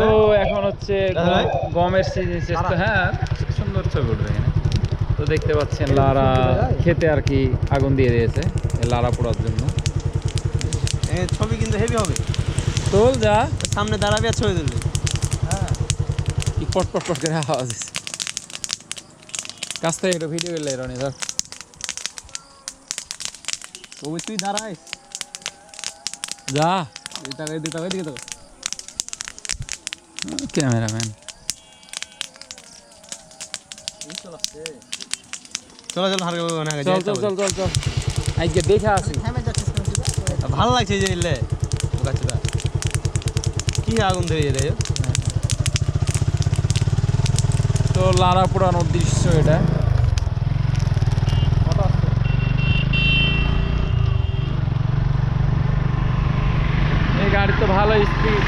তো এখন হচ্ছে গমের সিজন শেষ তো হ্যাঁ সুন্দর ছবি উঠবে এখানে। তো দেখতে পাচ্ছেন লারা খেতে আর কি আগুন দিয়ে দিয়েছে লারা পোড়ার জন্য। ছবি কিন্তু হেভি হবে। তোল যা। সামনে দাঁড়াবি আর ছবি তুলবি। কি পট পট পট করে আওয়াজ কাছ থেকে একটু ভিডিও করলে রনি ধর। তুই দাঁড়াই যা। দিকে তাকাই দিকে তাকাই ক্যামেরাম্যান। চলো চলো মানে আগে চল চল চল চল চল। আজকে দেখে আসি। ভালো লাগছে যে এলে গাছটা। কি আগুন ধরে যেতে তো লারা পোড়ানোর দৃশ্য এটা। এই গাড়ি তো ভালো স্পিড